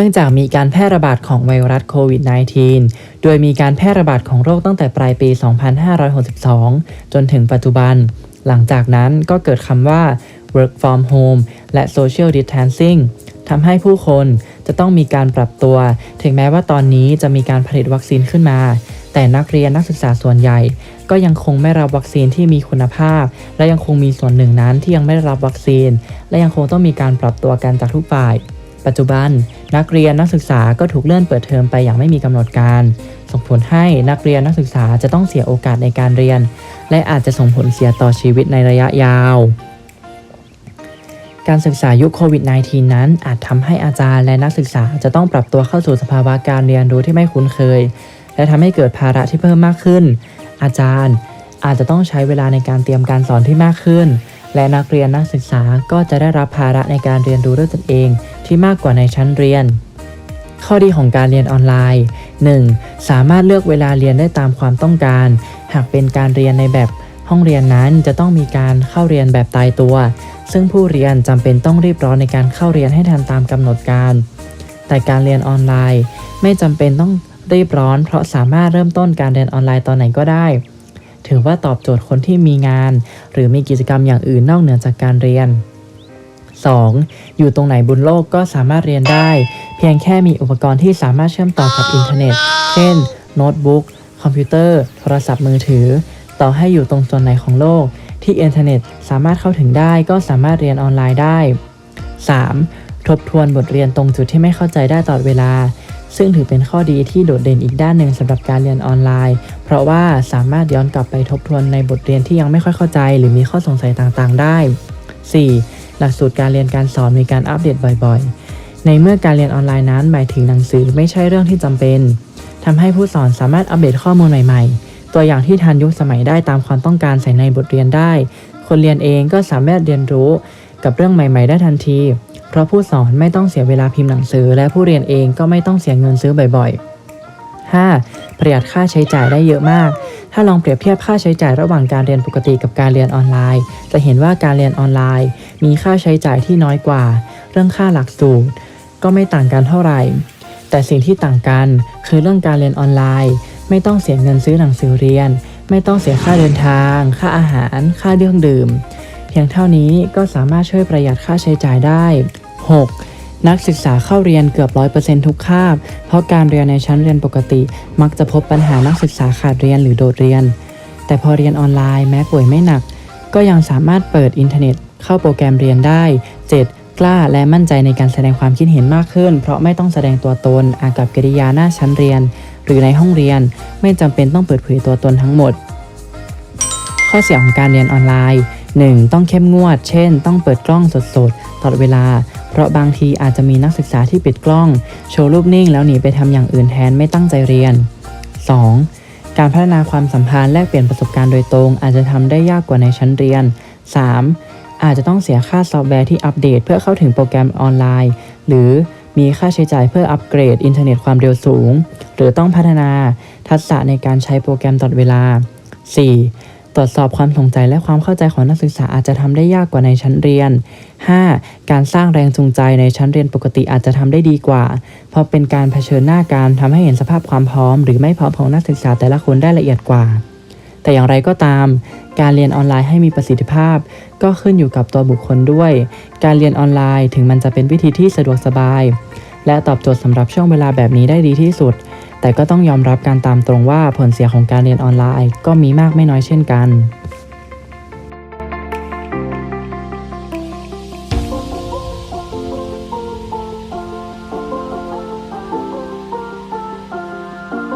เนื่องจากมีการแพร่ระบาดของไวรัสโควิด -19 โดยมีการแพร่ระบาดของโรคตั้งแต่ปลายปี 2562 จนถึงปัจจุบัน หลังจากนั้นก็เกิดคำว่า work from home และ social distancing ทำให้ผู้คนจะต้องมีการปรับตัว ถึงแม้ว่าตอนนี้จะมีการผลิตวัคซีนขึ้นมา แต่นักเรียนนักศึกษาส่วนใหญ่ ก็ยังคงไม่รับวัคซีนที่มีคุณภาพ และยังคงมีส่วนหนึ่งนั้นที่ยังไม่ได้รับวัคซีน และยังคงต้องมีการปรับตัวกันจากทุกฝ่าย ปัจจุบัน นักเรียนนักศึกษาก็ถูกเลื่อนเปิดเทอมไปอย่างไม่มีกำหนดการ ส่งผลให้นักเรียนนักศึกษาจะต้องเสียโอกาสในการเรียน และอาจจะส่งผลเสียต่อชีวิตในระยะยาว การศึกษายุคโควิด -19 นั้นอาจทำให้อาจารย์และนักศึกษาจะต้องปรับตัวเข้าสู่สภาวะการเรียนรู้ที่ไม่คุ้นเคย และทำให้เกิดภาระที่เพิ่มมากขึ้น อาจารย์อาจจะต้องใช้เวลาในการเตรียมการสอนที่มากขึ้น และนักเรียนนักศึกษาก็จะได้รับภาระในการเรียนรู้ด้วยตนเองที่มากกว่าในชั้นเรียน ข้อดีของการเรียนออนไลน์ 1. สามารถเลือกเวลาเรียนได้ตามความต้องการ หากเป็นการเรียนในแบบห้องเรียนนั้นจะต้องมีการเข้าเรียนแบบตายตัว ซึ่งผู้เรียนจำเป็นต้องรีบร้อนในการเข้าเรียนให้ทันตามกำหนดการ แต่การเรียนออนไลน์ ไม่จำเป็นต้องรีบร้อน เพราะสามารถเริ่มต้นการเรียนออนไลน์ตอนไหนก็ได้ ถือว่าตอบโจทย์คนที่มีงาน หรือมีกิจกรรมอย่างอื่นนอกเหนือจากการเรียน 2. อยู่ตรงไหนบนโลกก็สามารถเรียนได้ เพียงแค่มีอุปกรณ์ที่สามารถเชื่อมต่อกับอินเทอร์เน็ต เช่น โน้ตบุ๊ก คอมพิวเตอร์ โทรศัพท์มือถือ ต่อให้อยู่ตรงส่วนไหนของโลก ที่อินเทอร์เน็ตสามารถเข้าถึงได้ก็สามารถเรียนออนไลน์ได้ 3. ทบทวนบทเรียนตรงจุดที่ไม่เข้าใจได้ตลอดเวลา ซึ่งถือเป็นข้อดีที่โดดเด่นอีกด้านหนึ่งสำหรับการเรียนออนไลน์ เพราะว่าสามารถย้อนกลับไปทบทวนในบทเรียนที่ยังไม่ค่อยเข้าใจ หรือมีข้อสงสัยต่างๆ ได้ 4. หลักสูตรการเรียนการสอนมีการอัปเดตบ่อยๆ ในเมื่อการเรียนออนไลน์นั้นหมายถึงหนังสือไม่ใช่เรื่องที่จำเป็นทำให้ผู้สอนสามารถอัปเดตข้อมูลใหม่ๆ ตัวอย่างที่ทันยุคสมัยได้ตามความต้องการใส่ในบทเรียนได้ คนเรียนเองก็สามารถเรียนรู้กับเรื่องใหม่ ๆ ได้ทันที เพราะผู้สอนไม่ต้องเสียเวลาพิมพ์หนังสือ และผู้เรียนเองก็ไม่ต้องเสียเงินซื้อบ่อยๆ 5. ประหยัดค่าใช้จ่ายได้เยอะมาก ถ้าลองเปรียบเทียบค่าใช้จ่ายระหว่างการเรียนปกติกับการเรียนออนไลน์ จะเห็นว่าการเรียนออนไลน์ มีค่าใช้จ่ายที่น้อยกว่า เรื่องค่าหลักสูตร ก็ไม่ต่างกันเท่าไหร่ แต่สิ่งที่ต่างกัน คือเรื่องการเรียนออนไลน์ ไม่ต้องเสียเงินซื้อหนังสือเรียน ไม่ต้องเสียค่าเดินทาง ค่าอาหาร ค่าเรื่องดื่ม เพียงเท่านี้ก็สามารถช่วยประหยัดค่าใช้จ่ายได้ 6. นักศึกษาเข้าเรียนเกือบ100%ทุกคาบ เพราะการเรียนในชั้นเรียนปกติ มักจะพบปัญหานักศึกษาขาดเรียนหรือโดดเรียน แต่พอเรียนออนไลน์แม้ป่วยไม่หนัก ก็ยังสามารถเปิดอินเทอร์เน็ต เข้าโปรแกรมเรียนได้ 7. กล้าและมั่นใจในการแสดงความคิดเห็นมากขึ้น เพราะไม่ต้องแสดงตัวตนอากับกิริยาหน้าชั้นเรียน หรือในห้องเรียนไม่จำเป็นต้องเปิดเผยตัวตนทั้งหมด ข้อเสียของการเรียนออนไลน์ 1. ต้องเข้มงวด เช่น ต้องเปิดกล้องสดๆ ตลอดเวลา เพราะบางทีอาจจะมีนักศึกษาที่ปิดกล้อง โชว์รูปนิ่งแล้วหนีไปทำอย่างอื่นแทนไม่ตั้งใจเรียน 2. การพัฒนาความสัมพันธ์แลกเปลี่ยนประสบการณ์โดยตรง อาจจะทำได้ยากกว่าในชั้นเรียน 3. อาจจะต้องเสียค่าซอฟต์แวร์ที่อัปเดต เพื่อเข้าถึงโปรแกรมออนไลน์ หรือมีค่าใช้จ่ายเพื่ออัปเกรดอินเทอร์เน็ตความเร็วสูง หรือต้องพัฒนาทักษะในการใช้โปรแกรมตลอดเวลา 4. ตรวจสอบความสงใจและความเข้าใจของนักศึกษาอาจจะทำได้ยากกว่าในชั้นเรียน 5. การสร้างแรงจูงใจในชั้นเรียนปกติอาจจะทำได้ดีกว่า เพราะเป็นการเผชิญหน้าการทำให้เห็นสภาพความพร้อม หรือไม่พร้อมของนักศึกษาแต่ละคนได้ละเอียดกว่า แต่อย่างไรก็ตาม การเรียนออนไลน์ให้มีประสิทธิภาพ ก็ขึ้นอยู่กับตัวบุคคลด้วย การเรียนออนไลน์ถึงมันจะเป็นวิธีที่สะดวกสบาย และตอบโจทย์สำหรับช่วงเวลาแบบนี้ได้ดีที่สุด แต่ก็ต้องยอมรับการตามตรงว่าผลเสียของการเรียนออนไลน์ ก็มีมากไม่น้อยเช่นกัน